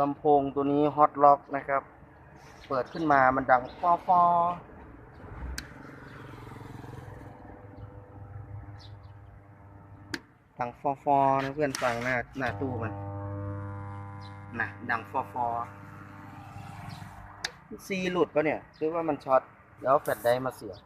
ลำโพงตัวนี้ฮอตล็อกนะครับ เปิดขึ้นมามันดังฟอฟอดังฟอฟอนะเพื่อนฟังหน้าหน้าตู้มันนะดังฟอฟอซีหลุดปะเนี่ยหรือว่ามันช็อตแล้วแฟลชไดร์มาเสียบ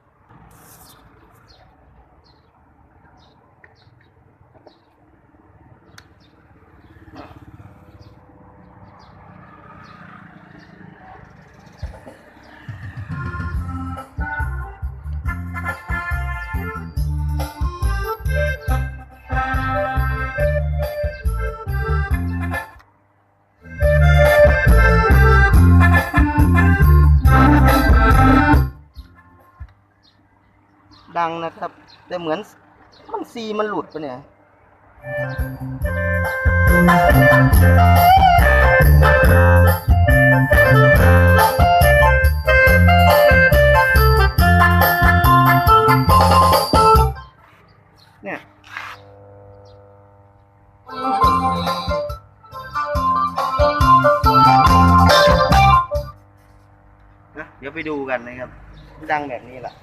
ดังนะครับ แต่เหมือนมันซีมันหลุดไปเนี่ยเนี่ยนะเดี๋ยวไปดูกันนะครับ ดังแบบนี้แหละ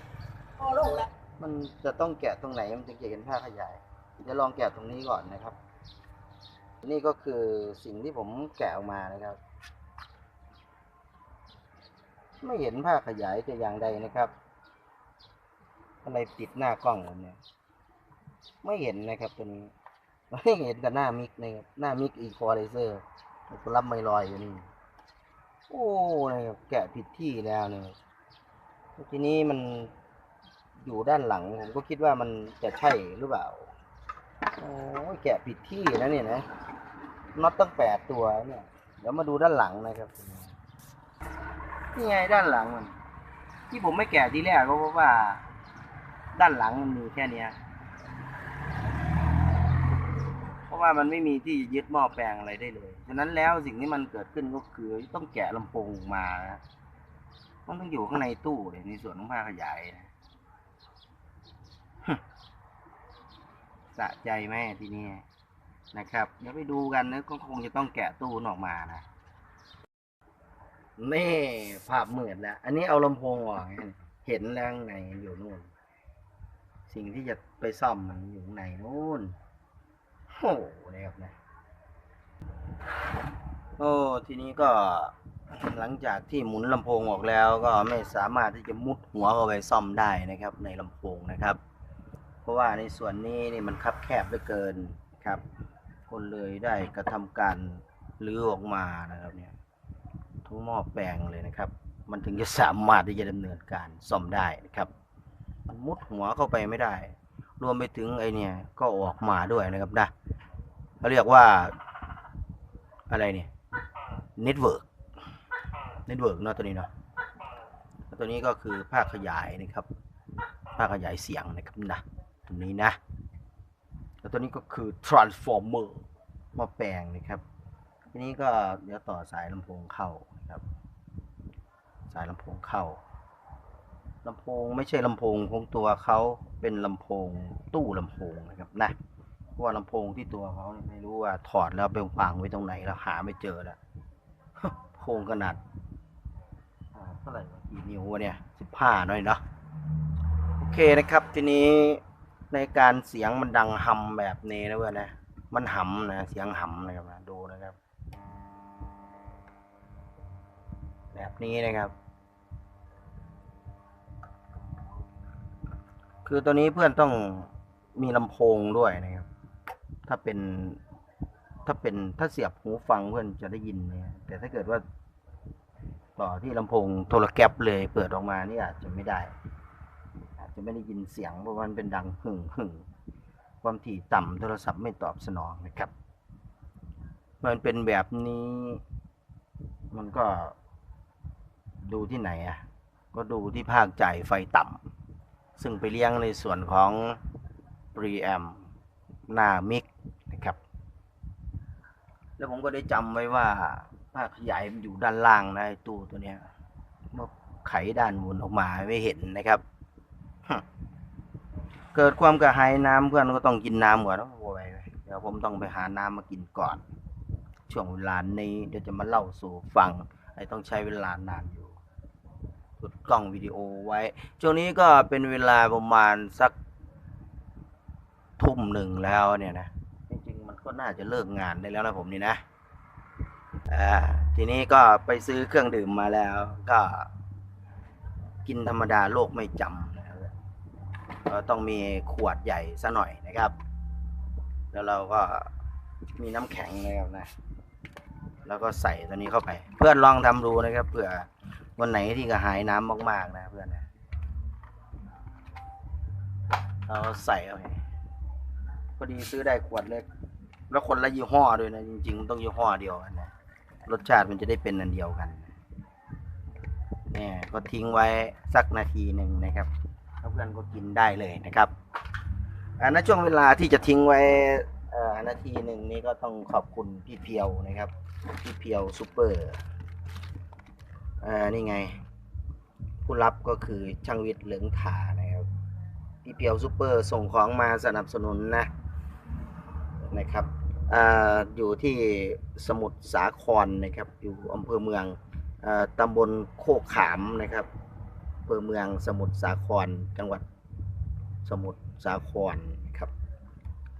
มันจะต้องแกะตรงไหนมันถึงจะเห็นผ้าขยายจะลองแกะตรงนี้ก่อนนะครับ นี่ก็คือสิ่งที่ผมแกะออกมานะครับ ไม่เห็นผ้าขยายแต่อย่างใดนะครับอะไรติดหน้ากล้องผมเนี่ย ไม่เห็นนะครับตัวนี้ไม่เห็นกับหน้ามิกนะครับหน้ามิกอีควอไลเซอร์ตัวรับไม่ลอยอยู่นี่โอ้นะครับแกะผิดที่แล้วเนี่ยทีนี้มัน อยู่ด้านหลัง ผมก็คิดว่ามันจะใช่หรือเปล่า โอ้ยแกะผิดที่นะเนี่ยนะน็อตตั้งแปดตัวเนี่ย เดี๋ยวมาดูด้านหลังนะครับนี่ไงด้านหลังมัน ที่ผมไม่แกะทีแรกก็เพราะว่า ด้านหลังมันมีแค่เนี้ยเพราะว่ามันไม่มีที่ยึดหม้อแปลงอะไรได้เลยฉะนั้นแล้วสิ่งที่มันเกิดขึ้นก็คือต้องแกะลำโพงมานะมันต้องอยู่ข้างในตู้เลยในส่วนของผ้าขยายนะ สะใจแม่ทีนี้นะครับ เดี๋ยวไปดูกันนะก็คงจะต้องแกะตู้ออกมานะนี่ภาพมืดแล้ว อันนี้เอาลำโพงออกเห็นแล้วข้างในอยู่นู่น สิ่งที่จะไปซ่อมมันอยู่ข้างในนู่นโอ้โหนะครับนะโอ้ทีนี้ก็หลังจากที่หมุนลำโพงออกแล้วก็ไม่สามารถที่จะมุดหัวเข้าไปซ่อมได้นะครับ ในลำโพงนะครับ ราะว่าในส่วนนี้นี่มันคับแคบเหลือเกินครับคนเลยได้กระทำการลื้อออกมานะครับเนี่ยทุกหม้อแปลงเลยนะครับ มันถึงจะสามารถที่จะดำเนินการซ่อมได้นะครับ มันมุดหัวเข้าไปไม่ได้ รวมไปถึงไอเนี่ยก็ออกมาด้วยนะครับนะเขาเรียกว่าอะไรเนี่ยเน็ตเวิร์กเน็ตเวิร์กเนาะตัวนี้เนาะตัวนี้ก็คือภาคขยายนะครับ ภาคขยายเสียงนะครับนะ ตัวนี้นะ แล้วตัวนี้ก็คือ transformer หมาแปลงนะครับทีนี้ก็เดี๋ยวต่อสายลำโพงเข้าครับ สายลำโพงเข้าลำโพงไม่ใช่ลำโพงของตัวเขาเป็นลำโพงตู้ลำโพงนะครับนะเพราะว่าลำโพงที่ตัวเขาเนี่ยไม่รู้ว่าถอดแล้วไปวางไว้ตรงไหนแล้วหาไม่เจอแล้วโพงขนาดเท่าไหร่กี่นิ้ววะเนี่ยสิบห้าหน่อยเนาะโอเคนะครับทีนี้ ในการเสียงมันดังหำแบบนี้นะเพื่อนนะ มันหำนะ เสียงหำนะครับดูนะครับ แบบนี้นะครับ คือตัวนี้เพื่อนต้องมีลำโพงด้วยนะครับ ถ้าเป็น ถ้าเป็นถ้าเสียบหูฟังเพื่อนจะได้ยินนี่ยแต่ถ้าเกิดว่า ต่อที่ลำโพงโทรแกรปเลยเปิดออกมานี่อาจจะไม่ได้ จะไม่ได้ยินเสียงเพราะมันเป็นดังหึ่งหึ่งความถี่ต่ำโทรศัพท์ไม่ตอบสนองนะครับ มันเป็นแบบนี้ มันก็ดูที่ไหนอะ ก็ดูที่ภาคจ่ายไฟต่ำซึ่งไปเลี้ยงในส่วนของ preamp หน้ามิกนะครับ แล้วผมก็ได้จำไว้ว่าภาคขยายมันอยู่ด้านล่างนะตู้ตัวเนี้ยเมื่อไขด้านบนออกมาไม่เห็นนะครับ เกิดความกระหายน้ำเพื่อนก็ต้องกินน้ำก่อนโอ้ยเดี๋ยวผมต้องไปหาน้ำมากินก่อน ช่วงเวลานี้เดี๋ยวจะมาเล่าสู่ฟังไอ้ต้องใช้เวลานานอยู่กดกล้องวิดีโอไว้ ช่วงนี้ก็เป็นเวลาประมาณสักทุ่มหนึ่งแล้วเนี่ยนะ จริงๆ มันก็น่าจะเลิกงานได้แล้วนะผมนี่นะอ่าทีนี้ก็ไปซื้อเครื่องดื่มมาแล้ว ก็ กินธรรมดาโลกไม่จำน ก็ต้องมีขวดใหญ่ซะหน่อยนะครับ แล้วเราก็มีน้ำแข็งนะครับนะ แล้วก็ใส่ตัวนี้เข้าไป เพื่อนลองทำดูนะครับเผื่อวันไหนที่กระหายน้ำมากๆนะเพื่อนนะเราใส่เข้าไปพอดีซื้อได้ขวดเล็ก แล้วคนละยี่ห้อด้วยนะจริงๆ ต้องยี่ห้อเดียวกันนะรสชาติมันจะได้เป็นอันเดียวกันเนี่ยก็ทิ้งไว้สักนาทีหนึ่งนะครับ แล้วเพื่อนก็กินได้เลยนะครับอันช่วงเวลาที่จะทิ้งไว้อ่อนาทีหนึ่งนี้ก็ต้องขอบคุณพี่เพียวนะครับพี่เพียวซูเปอร์อ่านี่ไง ผู้รับก็คือช่างวิทย์เหลืองถานะครับพี่เพียวซูเปอร์ส่งของมาสนับสนุนนะนะครับอ่าอยู่ที่สมุทรสาครนะครับ อยู่อำเภอเมืองอตำบลโคกขามนะครับ ภอเมืองสมุทรสาคร จังหวัดสมุทรสาครครับ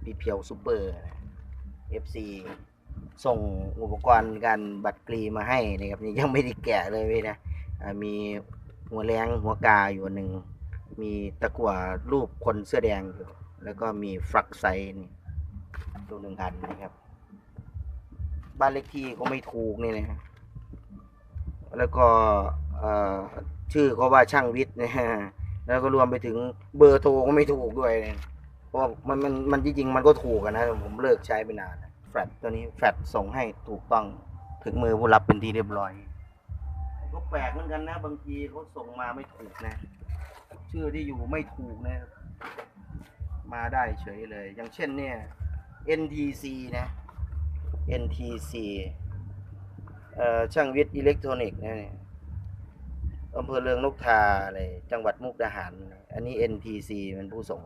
พี่เพียวซูเปอร์ FC ส่งอุปกรณ์การบัตรกรีมาให้นะครับนี่ยังไม่ได้แกะเลยเว้ยนะมีหัวแรงหัวกาอยู่หนึ่ง มีตะกั่วรูปคนเสื้อแดงอยู่แล้วก็มีฟลักไซนี่ตัวหนึ่งอันนะครับ บ้านเลขที่ก็ไม่ถูกนี่นะแล้วก็เอ่อ ชื่อก็ว่าช่างวิทย์นะฮะแล้วก็รวมไปถึงเบอร์โทรก็ไม่ถูกด้วยเนี่ยเพราะมันมันมันจริงๆมันก็ถูกนะผมเลิกใช้ไปนานนะแฟลตตัวนี้แฟลตส่งให้ถูกต้องถึงมือผู้รับเป็นที่เรียบร้อย ก็แปลกเหมือนกันนะ บางทีเขาส่งมาไม่ถูกนะ ชื่อที่อยู่ไม่ถูกนะ มาได้เฉยเลย อย่างเช่นเนี่ย NTC นะ NTC เอ่อช่างวิทย์อิเล็กทรอนิกส์นะเนี่ย อำเภอเรืองนกทาอะไรจังหวัดมุกดาหาร อันนี้ NTC เป็นผู้ส่ง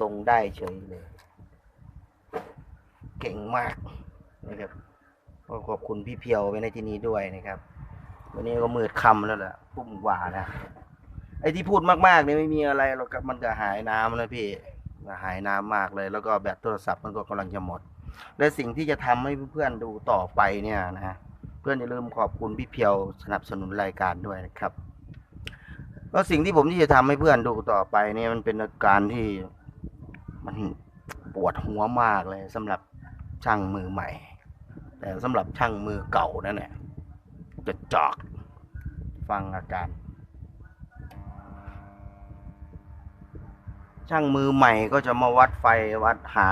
ส่งได้เฉยเลย เก่งมากนะครับก็ขอบคุณพี่เพียวไว้ในที่นี้ด้วยนะครับ วันนี้ก็มืดค่ำแล้วแหละทุ่มกว่าแล้วไอ้ที่พูดมากๆเนี่ยไม่มีอะไรหรอกครับมันก็หายน้ำนะพี่หายน้ำมากเลย แล้วก็แบตโทรศัพท์มันก็กำลังจะหมด และสิ่งที่จะทำให้เพื่อนๆดูต่อไปเนี่ยนะเพื่อนอย่าลืมขอบคุณพี่เพียวสนับสนุนรายการด้วยนะครับ ก็สิ่งที่ผมที่จะทำให้เพื่อนดูต่อไปเนี่ยมันเป็นอาการที่มันปวดหัวมากเลยสำหรับช่างมือใหม่ แต่สำหรับช่างมือเก่านั่นแหละจะจอกฟังอาการ ช่างมือใหม่ก็จะมาวัดไฟวัดหา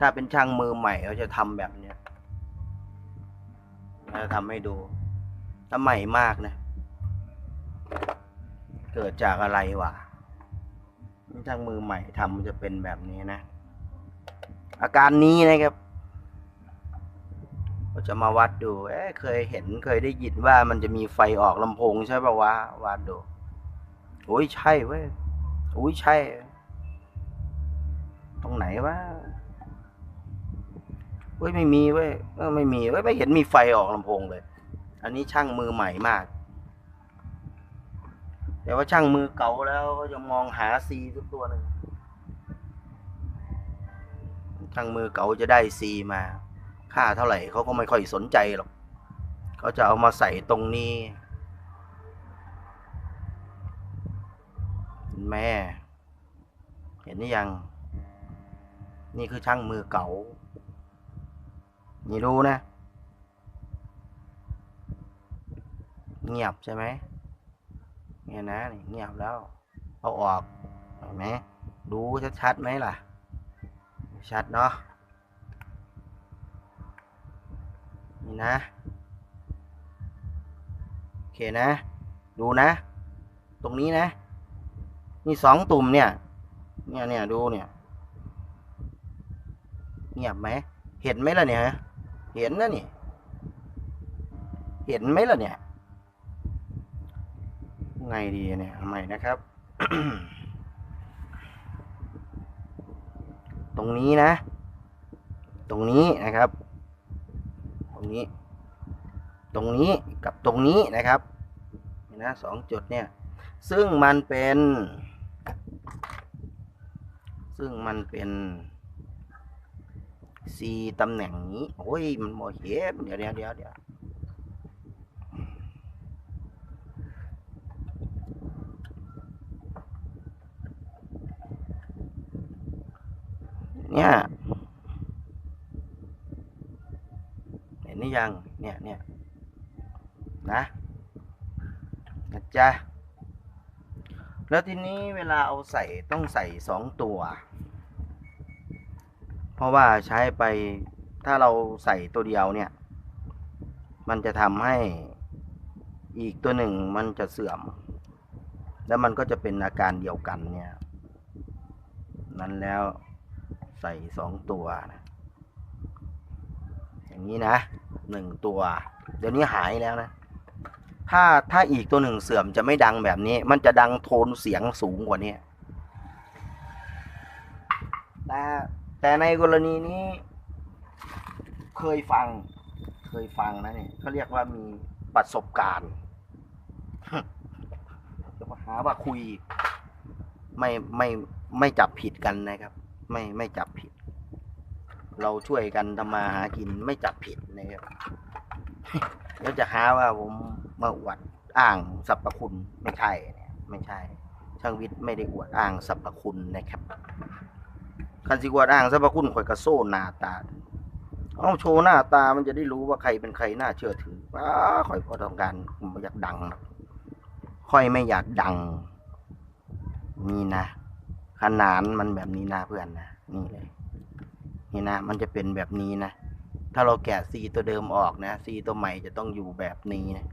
ถ้าเป็นช่างมือใหม่เขาจะทำแบบ จะทำให้ดูถ้าใหม่มากนะ เกิดจากอะไรวะช่างมือใหม่ทำมันจะเป็นแบบนี้นะ อาการนี้นะครับก็จะมาวัดดู เอ๊ะเคยเห็นเคยได้ยินว่ามันจะมีไฟออกลำโพงใช่ป่าวะวัดดูโอ้ยใช่เว้ยอุ้ยใช่ ตรงไหนวะ ว้ยไม่มีเว้ยไม่มีเว้ยไม่เห็นมีไฟออกลำโพงเลย อันนี้ช่างมือใหม่มาก แต่ว่าช่างมือเก่าแล้วก็จะมองหาซีทุกตัวหนึ่งช่างมือเก่าจะได้ซีมา ค่าเท่าไหร่เขาก็ไม่ค่อยสนใจหรอกเขาจะเอามาใส่ตรงนี้ แม่ เห็นหรือยัง นี่คือช่างมือเก่า นี่รู้นะ เงียบใช่ไหมเนี่ยนะนี่เงียบแล้ว เอาออกเห็นไหมดูชัดๆไหมล่ะ ชัดเนาะนี่นะ โอเคนะ ดูนะ ตรงนี้นะ นี่สองตุ่มเนี่ย เนี่ยเนี่ยดูเนี่ย เงียบไหม เห็นไหมล่ะเนี่ยฮะ เห็นนะนี่ เห็นไหมล่ะเนี่ยไงดีเนี่ยทำไมนะครับ ตรงนี้นะ ตรงนี้นะครับ ตรงนี้ ตรงนี้กับตรงนี้นะครับนี่นะสองจุดเนี่ย ซึ่งมันเป็น ซึ่งมันเป็น C ตำแหน่งนี้ โอ้ย มันโมเห็นเดี๋ยวเดี๋ยวเดี๋ยวเดี๋ยวเนี่ยเห็นหรือยัง เนี่ยเนี่ยนะนะจ๊ะแล้วทีนี้เวลาเอาใส่ต้องใส่สองตัว ราะว่าใช้ไปถ้าเราใส่ตัวเดียวเนี่ย มันจะทำให้อีกตัวหนึ่งมันจะเสื่อม แล้วมันก็จะเป็นอาการเดียวกันเนี่ย นั้นแล้วใส่สองตัวนะอย่างนี้นะหนึ่งตัว เดี๋ยวนี้หายแล้วนะ ถ้าถ้าอีกตัวหนึ่งเสื่อมจะไม่ดังแบบนี้ มันจะดังโทนเสียงสูงกว่านี้แต่ แต่ในกรณีนี้ เคยฟัง เคยฟังนะเนี่ยเขาเรียกว่ามีประสบการณ์จะมาหาว่าคุย ไม่ไม่ไม่จับผิดกันนะครับ ไม่ไม่จับผิด เราช่วยกันทำมาหากินไม่จับผิดนะครับแล้วจะหาว่าผมมาอวดอ้างสรรพคุณไม่ใช่เนี่ยไม่ใช่ ช่างวิทย์ไม่ได้อวดอ้างสรรพคุณนะครับ คันสิอวดอ้างสรรพคุณข่อยกระโซ่หน้าตา เอาโชว์หน้าตามันจะได้รู้ว่าใครเป็นใครน่าเชื่อถือว้าข่อยพอต้องการไม่อยากดังหรอกค่อยไม่อยากดัง นี่นะ ขนานมันแบบนี้นะเพื่อนนะนี่เลยนี่นะ มันจะเป็นแบบนี้นะ ถ้าเราแกะซีตัวเดิมออกนะซีตัวใหม่จะต้องอยู่แบบนี้นะ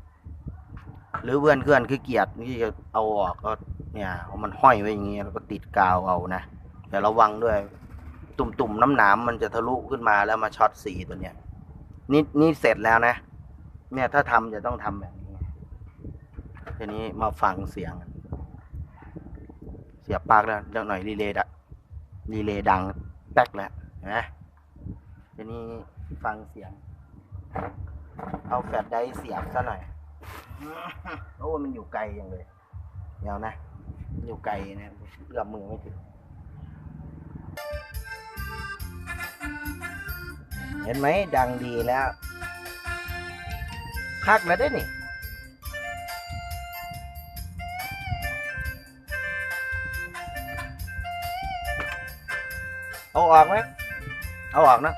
หรือเพื่อนเพื่อนคือเกียรติที่จะเอาออกก็เนี่ยมันห้อยไว้อย่างเงี้ยแล้วก็ติดกาวเอานะ แต่ระวังด้วย ตุ่มๆน้ำหนามมันจะทะลุขึ้นมาแล้วมาช็อตสีตัวเนี้ยนี่นี่เสร็จแล้วนะ เนี่ยถ้าทำจะต้องทำแบบนี้ทีนี้มาฟังเสียง เสียบปลั๊กแล้วเดี๋ยวหน่อยรีเลย์ดะรีเลย์ดังแป๊กแล้วนะทีนี้ฟังเสียง เอาแฟลชไดร์เสียบซะหน่อยโอ้มันอยู่ไกลอย่างเลยเดี๋ยวนะ อยู่ไกลนะเอื้อมมือไม่ถึง เห็นไหมดังดีแล้วคักแล้วได้นี่เอาออกไหมเอาออกนะ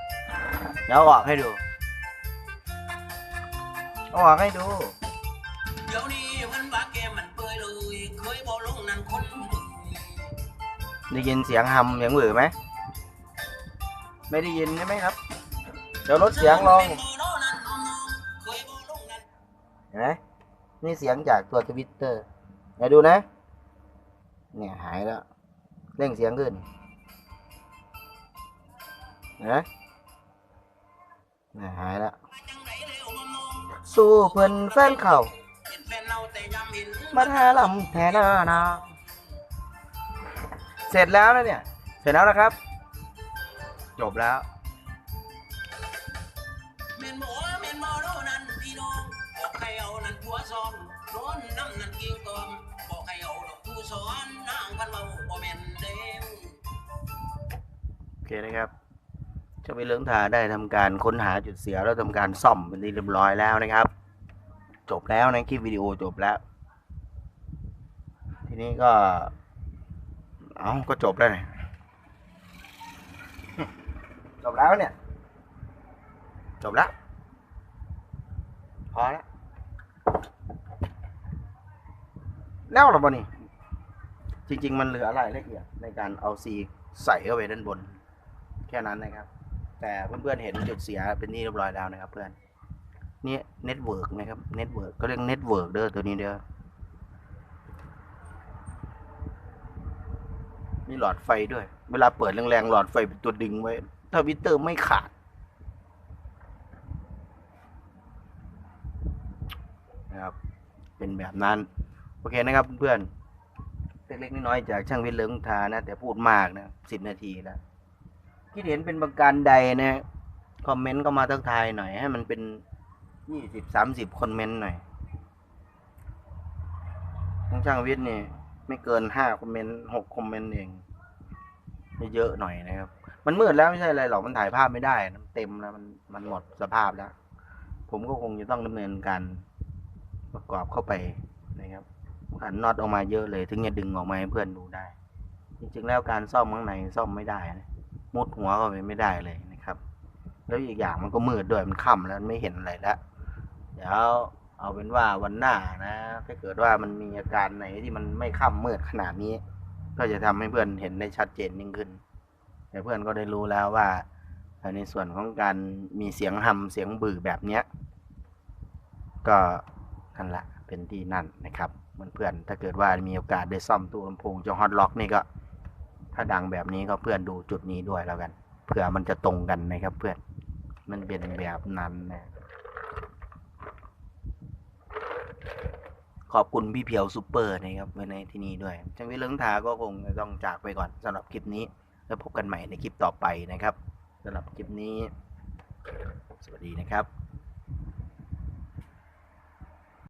เดี๋ยวออกให้ดูเอาออกให้ดู ได้ยินเสียงหำเสียงหวือไหม ไม่ได้ยินใช่ไหมครับ เดี๋ยวลดเสียงลงเห็นไหมนี่เสียงจากตัวทวิตเตอร์เดี๋ยวดูนะ เนี่ยหายแล้ว เร่งเสียงขึ้นเห็นไหมเนี่ยหายแล้ว สู้เพิ่อนแฟนเขาๆเห็นแฟนเราแต่ยำเห็นมาหาลำแทนนานา เสร็จแล้วนะเนี่ย เสร็จแล้วนะครับ จบแล้ว เมนบ่เมนบ่โดนั่นพี่น้องบอกให้เอานั่นผัวซอนโดนน้ำนั่นกิ้งกอมบอกให้เอาดอกผู้สอนนางพันเมาบ่แม่นเด้วโอเคนะครับเจ้าไปเลื้องทาได้ทำการค้นหาจุดเสียแล้วทำการซ่อมเป็นที่เรียบร้อยแล้วนะครับ จบแล้วนะคลิปวิดีโอจบแล้ว ทีนี้ก็ เอาก็จบแล้วเนี่ยจบแล้วเนี่ย จบแล้ว พอแล้ว แล้วหรอบ่นี่ จริง ๆ มันเหลือรายละเอียดในการเอาซีใส่เข้าไปด้านบน แค่นั้นนะครับ แต่เพื่อนๆเห็นจุดเสียเป็นที่เรียบร้อยแล้วนะครับเพื่อนนี่เน็ตเวิร์กนะครับ เน็ตเวิร์กก็เรียกเน็ตเวิร์กเด้อตัวนี้เด้อ มีหลอดไฟด้วย เวลาเปิดแรงๆหลอดไฟเป็นตัวดึงไว้ ถ้าวิตเตอร์ไม่ขาด นะครับ เป็นแบบนั้น โอเคนะครับเพื่อนๆ เล็กๆน้อยๆจากช่างวิทย์เลิงทานะ แต่พูดมากนะสิบนาทีแล้วคิดเห็นเป็นประการใดนะคอมเมนต์ก็มาทักทายหน่อยให้มันเป็นยี่สิบสามสิบคอมเมนต์หน่อยของช่างวิทย์นี่ ไม่เกินห้าคอมเมนต์หกคอมเมนต์เองไม่เยอะหน่อยนะครับ มันมืดแล้วไม่ใช่อะไรหรอกมันถ่ายภาพไม่ได้มันเต็มแล้วมันมันหมดสภาพแล้ว ผมก็คงจะต้องดำเนินการประกอบเข้าไปนะครับขันน็อตออกมาเยอะเลย ถึงจะดึงออกมาให้เพื่อนดูได้ จริงๆแล้วการซ่อมข้างในซ่อมไม่ได้นะมุดหัวเข้าไปไม่ได้เลยนะครับ แล้วอีกอย่างมันก็มืดด้วยมันค่ำแล้วไม่เห็นอะไรแล้วเดี๋ยว เอาเป็นว่าวันหน้านะ ถ้าเกิดว่ามันมีอาการไหนที่มันไม่ค่ำมืดขนาดนี้ ก็จะทำให้เพื่อนเห็นได้ชัดเจนยิ่งขึ้น แต่เพื่อนก็ได้รู้แล้วว่าในส่วนของการมีเสียงหำเสียงบื่อแบบเนี้ย ก็นั่นแหละเป็นที่นั่นนะครับเพื่อนๆถ้าเกิดว่ามีโอกาสได้ซ่อมตู้ลำโพงจอฮอตล็อกนี่ก็ ถ้าดังแบบนี้ก็เพื่อนดูจุดนี้ด้วยแล้วกันเผื่อมันจะตรงกันนะครับเพื่อนมันเป็นแบบนั้นนะ ขอบคุณพี่เพียวซูเปอร์นะครับไว้ในที่นี้ด้วยช่างวิเลิงทาก็คงต้องจากไปก่อนสำหรับคลิปนี้ แล้วพบกันใหม่ในคลิปต่อไปนะครับสำหรับคลิปนี้ สวัสดีนะครับ